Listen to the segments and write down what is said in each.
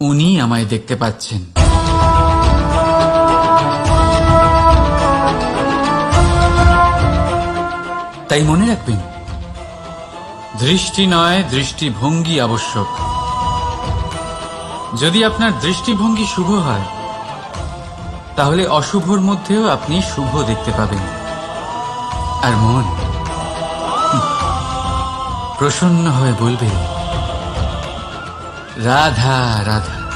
উনি আমায় দেখতে পাচ্ছেন। তাই মনে রাখবেন, দৃষ্টি নয় দৃষ্টিভঙ্গি আবশ্যক। যদি আপনার দৃষ্টিভঙ্গি শুভ হয়, তাহলে অশুভর মধ্যেও আপনি শুভ দেখতে পাবেন। আর মন প্রসন্ন হয়ে বলবে রাধা রাধা।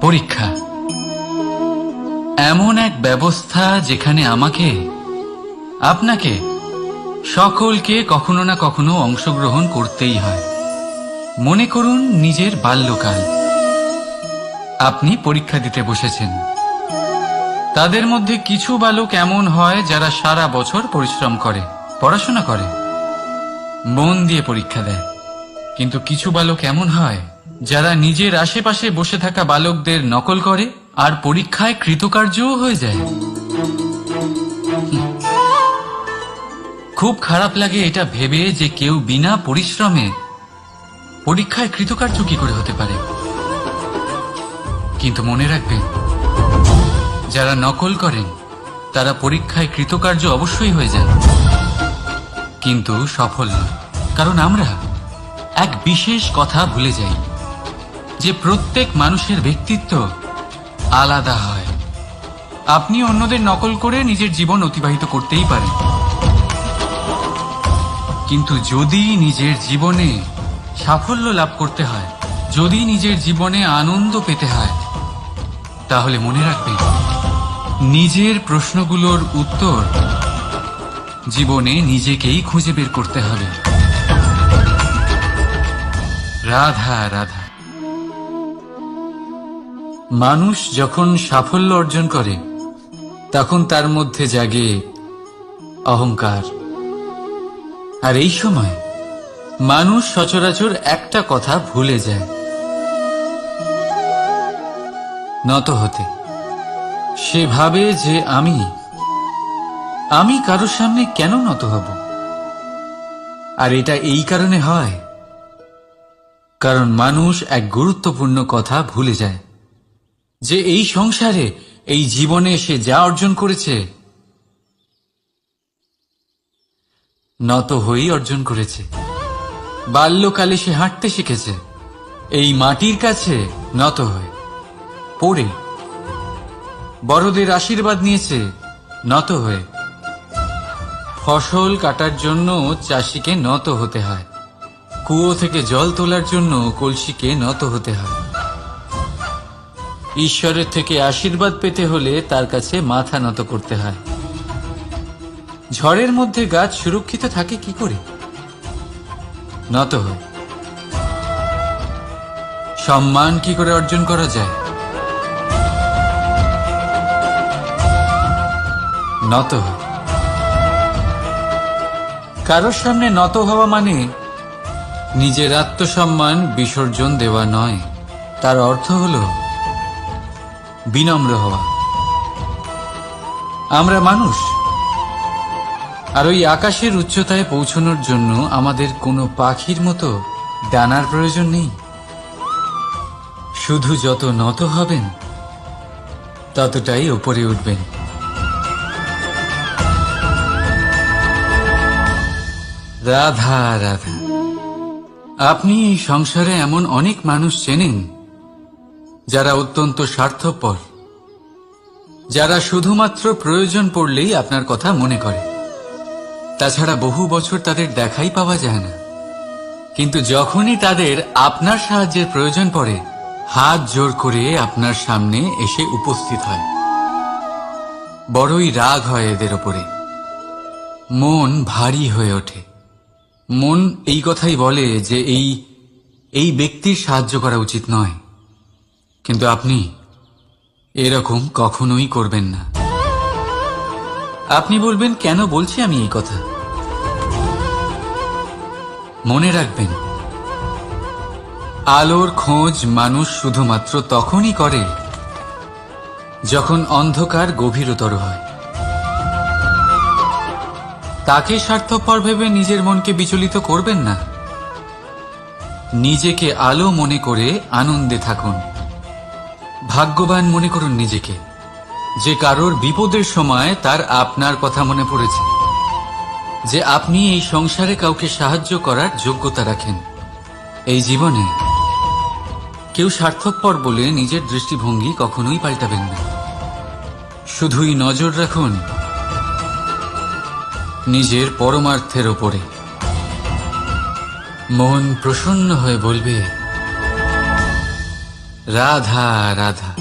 পরীক্ষা। এমন এক ব্যবস্থা যেখানে আমাকে, আপনাকে, সকলকে কখনো না কখনো অংশগ্রহণ করতেই হয়। মনে করুন নিজের বাল্যকাল। আপনি পরীক্ষা দিতে বসেছেন। তাদের মধ্যে কিছু বালক এমন হয় যারা সারা বছর পরিশ্রম করে, পড়াশোনা করে। মন দিয়ে পরীক্ষা দেয়। কিন্তু কিছু বালক এমন হয়, যারা নিজের আশেপাশে বসে থাকা বালকদের নকল করে আর পরীক্ষায় কৃতকার্যও হয়ে যায়। খুব খারাপ লাগে এটা ভেবে যে কেউ বিনা পরিশ্রমে পরীক্ষায় কৃতকার্য কি করে হতে পারে। কিন্তু মনে রাখবেন, যারা নকল করেন, তারা পরীক্ষায় কৃতকার্য অবশ্যই হয়ে যান। কিন্তু সফল নয়। কারণ আমরা এক বিশেষ কথা ভুলে যাই, যে প্রত্যেক মানুষের ব্যক্তিত্ব আলাদা হয়। আপনি অন্যদের নকল করে নিজের জীবন অতিবাহিত করতেই পারেন। কিন্তু যদি নিজের জীবনে সাফল্য লাভ করতে হয়, যদি নিজের জীবনে আনন্দ পেতে হয়, তাহলে মনে রাখবেন, নিজের প্রশ্নগুলোর উত্তর জীবনে নিজেকেই খুঁজে বের করতে হবে। রাধা রাধা। মানুষ যখন সাফল্য অর্জন করে, তখন তার মধ্যে জাগে অহংকার। আর এই সময় মানুষ সচরাচর একটা কথা ভুলে যায়। নত হতে। সে ভাবে যে আমি আমি কারোর সামনে কেন নত হব? আর এটা এই কারণে হয়, কারণ মানুষ এক গুরুত্বপূর্ণ কথা ভুলে যায়, যে এই সংসারে, এই জীবনে সে যা অর্জন করেছে, নত হয়েই অর্জন করেছে। বাল্যকালে সে হাঁটতে শিখেছে, এই মাটির কাছে নত হয়ে, পড়ে, বড়দের আশীর্বাদ নিয়েছে, নত হয়ে ফসল কাটার জন্য চাষিকে নত হতে হয়। কুয়ো থেকে জল তোলার জন্য কলসিকে নত হতে হয়। ঈশ্বরের থেকে আশীর্বাদ পেতে হলে তার কাছে মাথা নত করতে হয়। ঝড়ের মধ্যে গাছ সুরক্ষিত থাকে কি করে? নত হয়। সম্মান কি করে অর্জন করা যায়? নত হয়। কারোর সামনে নত হওয়া মানে নিজের আত্মসম্মান বিসর্জন দেওয়া নয়। তার অর্থ হল বিনম্র হওয়া। আমরা মানুষ। আর ওই আকাশের উচ্চতায় পৌঁছানোর জন্য আমাদের কোনো পাখির মতো ডানার প্রয়োজন নেই। শুধু যত নত হবেন, ততটাই ওপরে উঠবেন। রাধা রাধা। আপনি এই সংসারে এমন অনেক মানুষ চেনেন, যারা অত্যন্ত স্বার্থপর, যারা শুধুমাত্র প্রয়োজন পড়লেই আপনার কথা মনে করে। তাছাড়া বহু বছর তাদের দেখাই পাওয়া যায় না। কিন্তু যখনই তাদের আপনার সাহায্যের প্রয়োজন পড়ে, হাত জোর করে আপনার সামনে এসে উপস্থিত হয়। বড়ই রাগ হয় এদের ওপরে। মন ভারী হয়ে ওঠে। মন এই কথাই বলে যে এই এই ব্যক্তির সাহায্য করা উচিত নয়। কিন্তু আপনি এরকম কখনোই করবেন না। আপনি বলবেন, কেন বলছি আমি এই কথা? মনে রাখবেন, আলোর খোঁজ মানুষ শুধুমাত্র তখনই করে যখন অন্ধকার গভীরতর হয়। তাকে স্বার্থপর ভেবে নিজের মনকে বিচলিত করবেন না। নিজেকে আলো মনে করে আনন্দে থাকুন। ভাগ্যবান মনে করুন নিজেকে। যে কারোর বিপদের সময় তার আপনার কথা মনে পড়েছে। যে আপনি এই সংসারে কাউকে সাহায্য করার যোগ্যতা রাখেন। এই জীবনে কেউ স্বার্থপর বলে নিজের দৃষ্টিভঙ্গি কখনোই পাল্টাবেন না। শুধুই নজর রাখুন নিজের পরমার্থের ওপরে মন প্রসন্ন হয়ে বলবে, রাধা রাধা,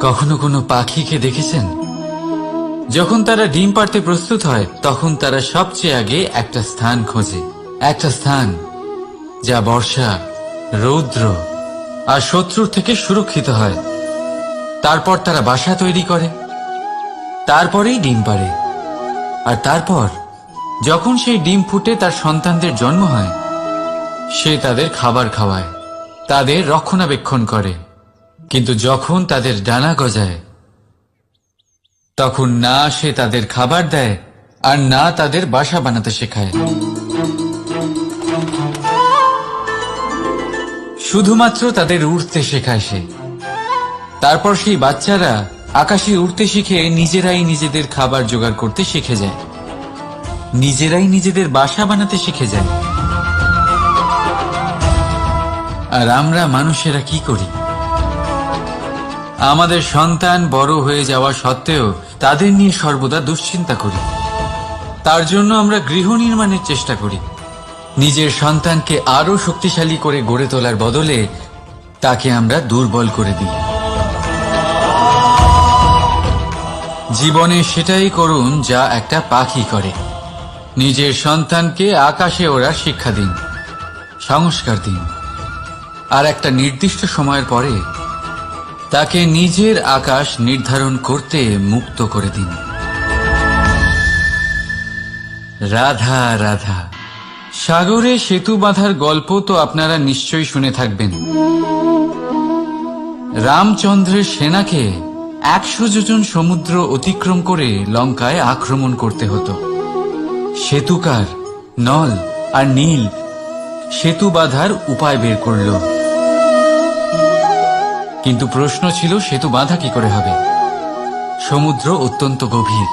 কখনো কোনো পাখিকে দেখেছেন? যখন তারা ডিম পাড়তে প্রস্তুত হয়, তখন তারা সবচেয়ে আগে একটা স্থান খোঁজে। একটা স্থান যা বর্ষা, রৌদ্র আর শত্রুর থেকে সুরক্ষিত হয়। তারপর তারা বাসা তৈরি করে। তারপরেই ডিম পাড়ে। আর তারপর, যখন সেই ডিম ফুটে তার সন্তানদের জন্ম হয়, সে তাদের খাবার খাওয়ায়, তাদের রক্ষণাবেক্ষণ করে। কিন্তু যখন তাদের ডানা গজায়, তখন না সে তাদের খাবার দেয় আর না তাদের বাসা বানাতে শেখায়। শুধুমাত্র তাদের উড়তে শেখায় সে। তারপর সেই বাচ্চারা আকাশে উড়তে শিখে নিজেরাই নিজেদের খাবার জোগাড় করতে শিখে যায়। নিজেরাই নিজেদের বাসা বানাতে শিখে যায়। আর আমরা মানুষেরা কি করি? আমাদের সন্তান বড় হয়ে যাওয়া সত্ত্বেও তাদের নিয়ে সর্বদা দুশ্চিন্তা করি। তার জন্য আমরা গৃহ নির্মাণের চেষ্টা করি। নিজের সন্তানকে আরও শক্তিশালী করে গড়ে তোলার বদলে তাকে আমরা দুর্বল করে দিই। জীবনে সেটাই করুন যা একটা পাখি করে। নিজের সন্তানকে আকাশে ওরা শিক্ষা দিন, সংস্কার দিন। আর একটা নির্দিষ্ট সময়ের পরে তাকে নিজের আকাশ নির্ধারণ করতে মুক্ত করে দিন। রাধা রাধা। সাগরে সেতু বাঁধার গল্প তো আপনারা নিশ্চয়ই শুনে থাকবেন। রামচন্দ্রের সেনাকে একশো যোজন সমুদ্র অতিক্রম করে লঙ্কায় আক্রমণ করতে হতো। সেতুকার নল আর নীল সেতু বাঁধার উপায় বের করল। কিন্তু প্রশ্ন ছিল, সেতু বাঁধা কি করে হবে? সমুদ্র অত্যন্ত গভীর।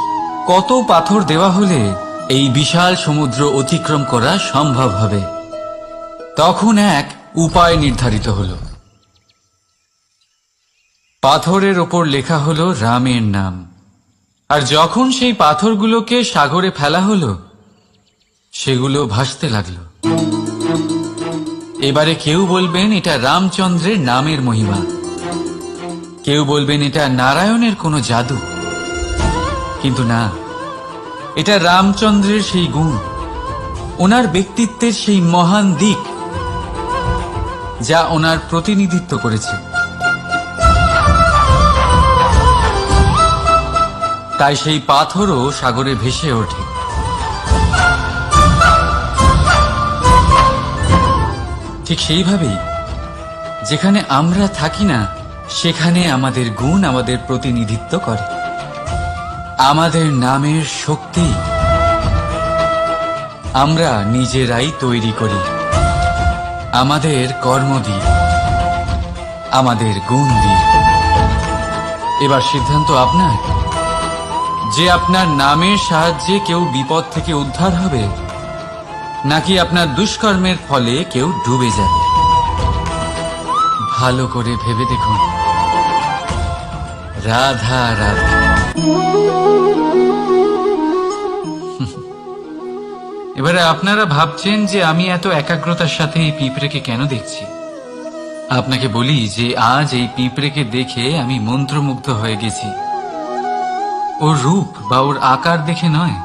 কত পাথর দেওয়া হলে এই বিশাল সমুদ্র অতিক্রম করা সম্ভব হবে? তখন এক উপায় নির্ধারিত হল। পাথরের ওপর লেখা হলো রামের নাম। আর যখন সেই পাথরগুলোকে সাগরে ফেলা হলো, সেগুলো ভাসতে লাগল। এবারে কেউ বলবেন এটা রামচন্দ্রের নামের মহিমা। কেউ বলবেন এটা নারায়ণের কোনো জাদু। কিন্তু না, এটা রামচন্দ্রের সেই গুণ, ওনার ব্যক্তিত্বের সেই মহান দিক, যা ওনার প্রতিনিধিত্ব করেছে। তাই সেই পাথরও সাগরে ভেসে ওঠে। ঠিক সেইভাবেই যেখানে আমরা থাকি না, সেখানে আমাদের গুণ আমাদের প্রতিনিধিত্ব করে। আমাদের নামের শক্তি আমরা নিজেরাই তৈরি করি। আমাদের কর্ম দিয়ে, আমাদের গুণ দিয়ে। এবার সিদ্ধান্ত আপনার? যে আপনার নামের সাহায্যে কেউ বিপদ থেকে উদ্ধার হবে, নাকি আপনার দুষ্কর্মের ফলে কেউ ডুবে যাবে? ভালো করে ভেবে দেখুন। রাধা রাধা। এবারে আপনারা ভাবছেন যে আমি এত একাগ্রতার সাথে এই পিঁপড়েকে কেন দেখছি? আপনাকে বলি যে আজ এই পিঁপড়েকে দেখে আমি মন্ত্রমুগ্ধ হয়ে গেছি। ওর রূপ বা ওর আকার দেখে নয়।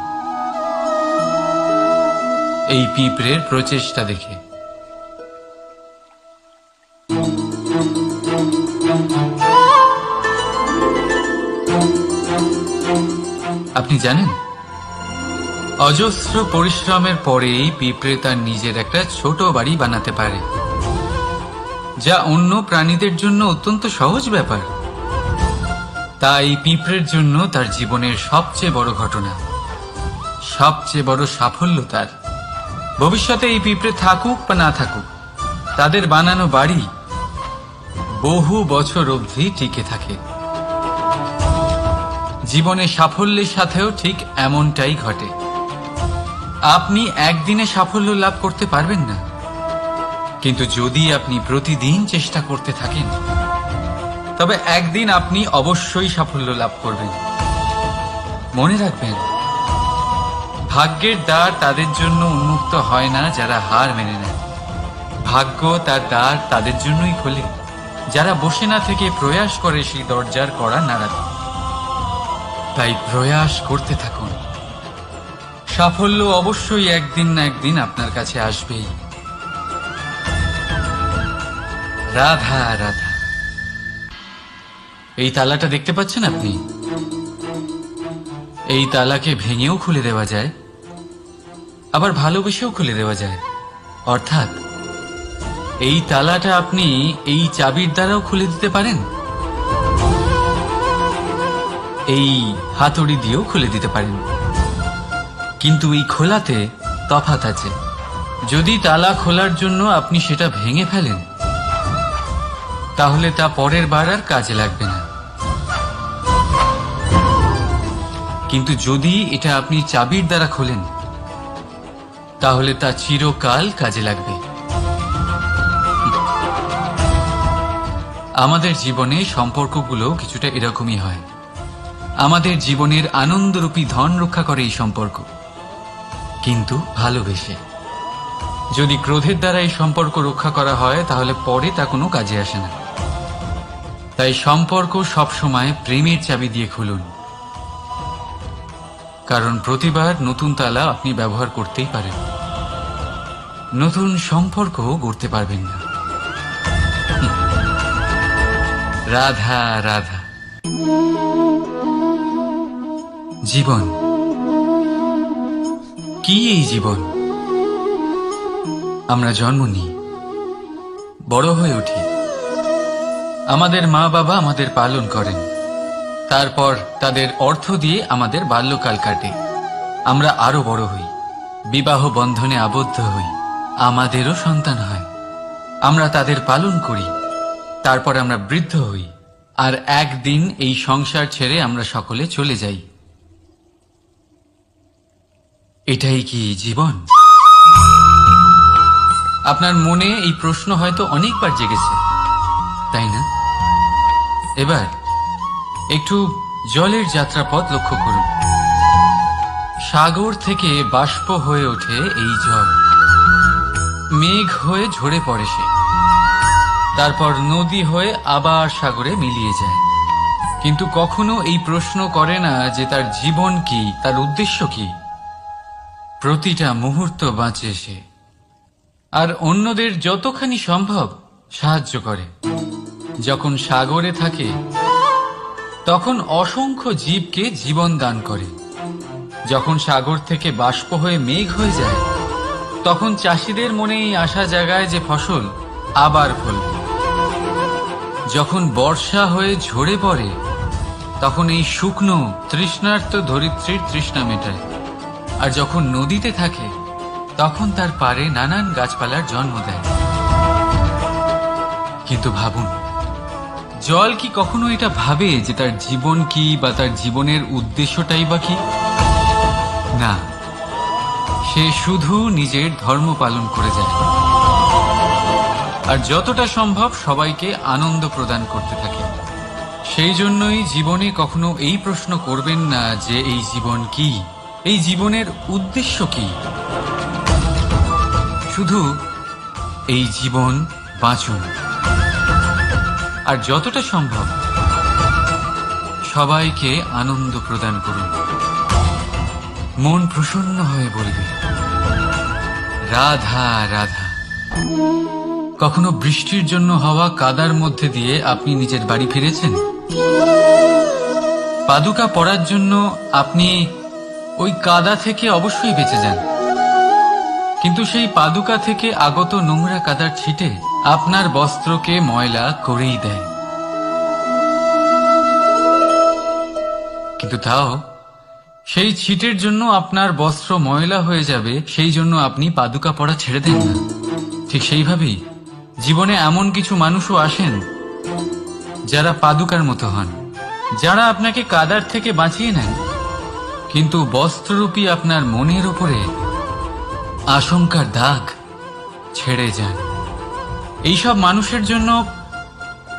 এই পিঁপড়ের প্রচেষ্টা দেখে। আপনি জানেন, অজস্র পরিশ্রমের পরেই পিঁপড়ে তার নিজের একটা ছোট বাড়ি বানাতে পারে, যা অন্য প্রাণীদের জন্য অত্যন্ত সহজ ব্যাপার। তা এই পিঁপড়ের জন্য তার জীবনের সবচেয়ে বড় ঘটনা, সবচেয়ে বড় সাফল্য তার। ভবিষ্যতে এই পিঁপড়ে থাকুক বা না থাকুক, তাদের বানানো বাড়ি বহু বছর অবধি টিকে থাকে। জীবনে সাফল্যের সাথেও ঠিক এমনটাই ঘটে। আপনি একদিনে সাফল্য লাভ করতে পারবেন না, কিন্তু যদি আপনি প্রতিদিন চেষ্টা করতে থাকেন তবে একদিন আপনি অবশ্যই সাফল্য লাভ করবেন। মনে রাখবেন, ভাগ্যের দ্বার তাদের জন্য উন্মুক্ত হয় না যারা হার মেনে নেয়। ভাগ্য তার দ্বার তাদের জন্যই খোলে। যারা বসে না থেকে প্রয়াস করে সেই দরজার করা নাড়াতে। তাই প্রয়াস করতে থাকুন। সাফল্য অবশ্যই একদিন না একদিন আপনার কাছে আসবেই। রাধা রাধা। এই তালাটা দেখতে পাচ্ছেন আপনি? এই তালাকে ভেঙেও খুলে দেওয়া যায়, আবার ভালোবেসেও খুলে দেওয়া যায়। অর্থাৎ, এই তালাটা আপনি এই চাবির দ্বারাও খুলে দিতে পারেন, এই হাতুড়ি দিয়েও খুলে দিতে পারেন। কিন্তু এই খোলাতে তফাত আছে। যদি তালা খোলার জন্য আপনি সেটা ভেঙে ফেলেন, তাহলে তা পরের বার আর কাজে লাগবে কিন্তু যদি এটা আপনি চাবির দ্বারা খোলেন, তাহলে তা চিরকাল কাজে লাগবে। আমাদের জীবনে সম্পর্কগুলো কিছুটা এরকমই হয়। আমাদের জীবনের আনন্দরূপী ধন রক্ষা করে এই সম্পর্ক, কিন্তু ভালোবেসে। যদি ক্রোধের দ্বারা এই সম্পর্ক রক্ষা করা হয়, তাহলে পরে তা কোনো কাজে আসে না। তাই সম্পর্ক সবসময় প্রেমের চাবি দিয়ে খুলুন। কারণ প্রতিবার নতুন তালা আপনি ব্যবহার করতেই পারেন। নতুন সম্পর্ক গড়তে পারবেন না। রাধা রাধা। জীবন। কি এই জীবন? আমরা জন্ম নিই। বড় হয়ে উঠি। আমাদের মা বাবা আমাদের পালন করেন। তারপর তাদের অর্থ দিয়ে আমাদের বাল্যকাল কাটে। আমরা আরও বড় হই। বিবাহ বন্ধনে আবদ্ধ হই। আমাদেরও সন্তান হয়। আমরা তাদের পালন করি। তারপর আমরা বৃদ্ধ হই। আর একদিন এই সংসার ছেড়ে আমরা সকলে চলে যাই। এটাই কি জীবন? আপনার মনে এই প্রশ্ন হয়তো অনেকবার জেগেছে। তাই না? এবার একটু জলের যাত্রাপথ লক্ষ্য করুন। সাগর থেকে বাষ্প হয়ে ওঠে এই জল। মেঘ হয়ে ঝরে পড়ে সে। তারপর নদী হয়ে আবার সাগরে মিলিয়ে যায়। কিন্তু কখনো এই প্রশ্ন করে না যে তার জীবন কি, তার উদ্দেশ্য কি। প্রতিটা মুহূর্ত বাঁচে সে। আর অন্যদের যতখানি সম্ভব সাহায্য করে। যখন সাগরে থাকে তখন অসংখ্য জীবকে জীবন দান করে। যখন সাগর থেকে বাষ্প হয়ে মেঘ হয়ে যায়, তখন চাষিদের মনে এই আশা জাগায় যে ফসল আবার ফলবে। যখন বর্ষা হয়ে ঝরে পড়ে, তখন এই শুকনো তৃষ্ণার্ত ধরিত্রীর তৃষ্ণা মেটায়। আর যখন নদীতে থাকে, তখন তার পারে নানান গাছপালার জন্ম দেয়। কিন্তু ভাবুন জল কি কখনো এটা ভাবে যে তার জীবন কি বা তার জীবনের উদ্দেশ্যটাই বা কি? না। সে শুধু নিজের ধর্ম পালন করে যায়। আর যতটা সম্ভব সবাইকে আনন্দ প্রদান করতে থাকে। সেই জন্যই জীবনে কখনো এই প্রশ্ন করবেন না যে এই জীবন কি? এই জীবনের উদ্দেশ্য কি? শুধু এই জীবন বাঁচুন। আর যতটা সম্ভব সবাইকে আনন্দ প্রদান করুন। মন প্রসন্ন হয়ে বলবে, রাধা রাধা। কখনো বৃষ্টির জন্য হওয়া কাদার মধ্যে দিয়ে আপনি নিজের বাড়ি ফিরেছেন? পাদুকা পড়ার জন্য আপনি ওই কাদা থেকে অবশ্যই বেঁচে যান। কিন্তু সেই পাদুকা থেকে আগত নোংরা কাদার ছিটে আপনার বস্ত্রকে ময়লা করেই দেয়। কিন্তু তাও, সেই ছিটের জন্য আপনার বস্ত্র ময়লা হয়ে যাবে, সেই জন্য আপনি পাদুকা পড়া ছেড়ে দেন না। ঠিক সেইভাবেই জীবনে এমন কিছু মানুষও আসেন যারা পাদুকার মতো হন, যারা আপনাকে কাদার থেকে বাঁচিয়ে নেন। কিন্তু বস্ত্ররূপী আপনার মনের উপরে আশঙ্কার দাগ ছেড়ে যান। এইসব মানুষের জন্য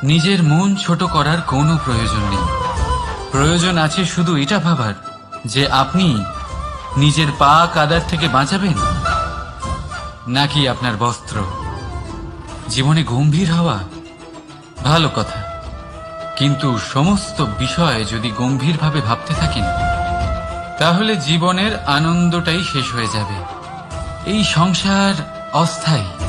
নিজের মন ছোট করার কোনো প্রয়োজন নেই। প্রয়োজন আছে শুধু এটা ভাবার যে আপনি নিজের পা কাদার থেকে বাঁচাবেন, নাকি আপনার বস্ত্র। জীবনে গম্ভীর হওয়া ভালো কথা। কিন্তু সমস্ত বিষয় যদি গম্ভীরভাবে ভাবতে থাকেন, তাহলে জীবনের আনন্দটাই শেষ হয়ে যাবে। এই সংসার অস্থায়ী।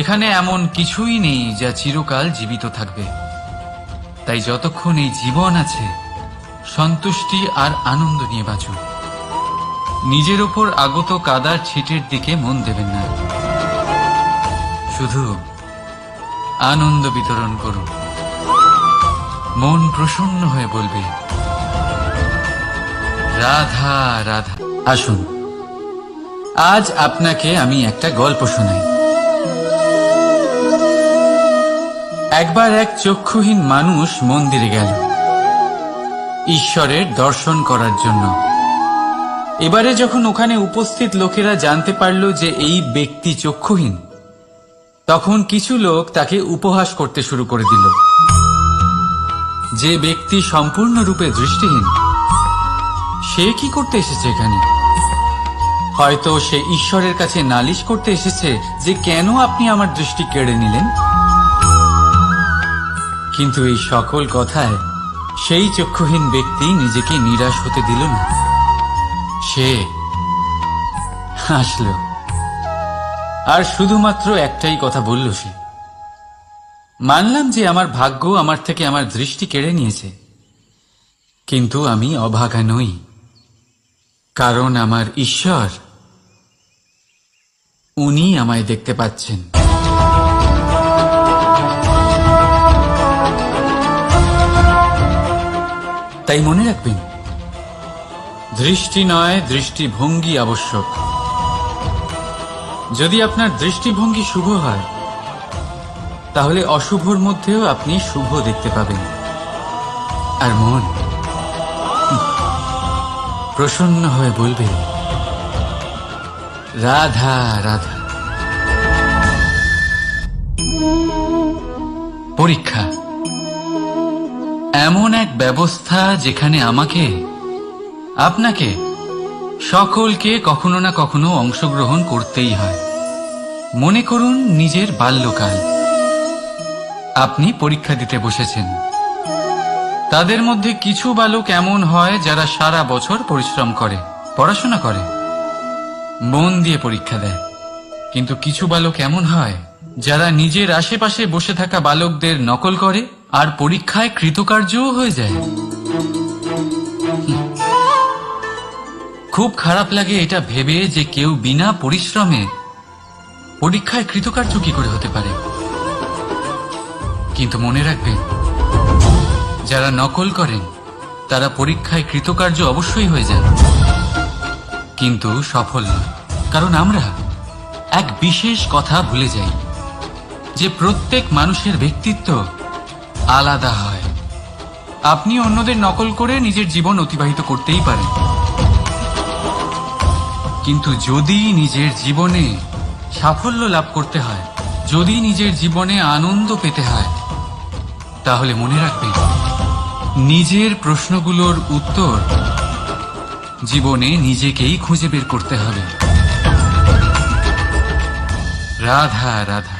এখানে এমন কিছুই নেই যা চিরকাল জীবিত থাকবে। তাই যতক্ষণ এই জীবন আছে, সন্তুষ্টি আর আনন্দ নিয়ে বাঁচুন। নিজের ওপর আগত কাদার ছিটের দিকে মন দেবেন না। শুধু আনন্দ বিতরণ করুন। মন প্রসন্ন হয়ে বলবে, রাধা রাধা। আসুন, আজ আপনাকে আমি একটা গল্প শোনাই। একবার এক চক্ষুহীন মানুষ মন্দিরে গেল। ঈশ্বরের দর্শন করার জন্য। এবারে যখন ওখানে উপস্থিত লোকেরা জানতে পারল যে এই ব্যক্তি চক্ষুহীন, তখন কিছু লোক তাকে উপহাস করতে শুরু করে দিল। যে ব্যক্তি সম্পূর্ণরূপে দৃষ্টিহীন, সে কি করতে এসেছে এখানে? হয়তো সে ঈশ্বরের কাছে নালিশ করতে এসেছে যে কেন আপনি আমার দৃষ্টি কেড়ে নিলেন? কিন্তু এই সকল কথায় সেই চক্ষুহীন ব্যক্তি নিজেকে নিরাশ হতে দিল না। সে হাসল। আর শুধুমাত্র একটাই কথা বলল সে। মানলাম যে আমার ভাগ্য আমার থেকে আমার দৃষ্টি কেড়ে নিয়েছে। কিন্তু আমি অভাগা নই। কারণ আমার ঈশ্বর উনি আমায় দেখতে পাচ্ছেন। তাই মনে রাখবেন। দৃষ্টি নয়, দৃষ্টিভঙ্গি আবশ্যক। যদি আপনার দৃষ্টিভঙ্গি শুভ হয়, তাহলে অশুভর মধ্যেও আপনি শুভ দেখতে পাবেন। আর মন প্রসন্ন হয়ে বলবে, রাধা রাধা। পরীক্ষা। এমন ব্যবস্থা যেখানে আমাকে, আপনাকে, সকলকে কখনো না কখনো অংশগ্রহণ করতেই হয়। মনে করুন নিজের বাল্যকাল। আপনি পরীক্ষা দিতে বসেছেন। তাদের মধ্যে কিছু বালক এমন হয় যারা সারা বছর পরিশ্রম করে, পড়াশোনা করে, মন দিয়ে পরীক্ষা দেয়। কিন্তু কিছু বালক এমন হয় যারা নিজের আশেপাশে বসে থাকা বালকদের নকল করে আর পরীক্ষায় কৃতকার্যও হয়ে যায়। খুব খারাপ লাগে এটা ভেবে যে কেউ বিনা পরিশ্রমে পরীক্ষায় কৃতকার্য কি করে হতে পারে। কিন্তু মনে রাখবেন, যারা নকল করেন, তারা পরীক্ষায় কৃতকার্য অবশ্যই হয়ে যান। কিন্তু সফল নয় কারণ আমরা এক বিশেষ কথা ভুলে যাই, যে প্রত্যেক মানুষের ব্যক্তিত্ব আলাদা হয়। আপনি অন্যদের নকল করে নিজের জীবন অতিবাহিত করতেই পারেন। কিন্তু যদি নিজের জীবনে সাফল্য লাভ করতে হয়, যদি নিজের জীবনে আনন্দ পেতে হয়, তাহলে মনে রাখবেন, নিজের প্রশ্নগুলোর উত্তর জীবনে নিজেকেই খুঁজে বের করতে হবে। রাধা রাধা।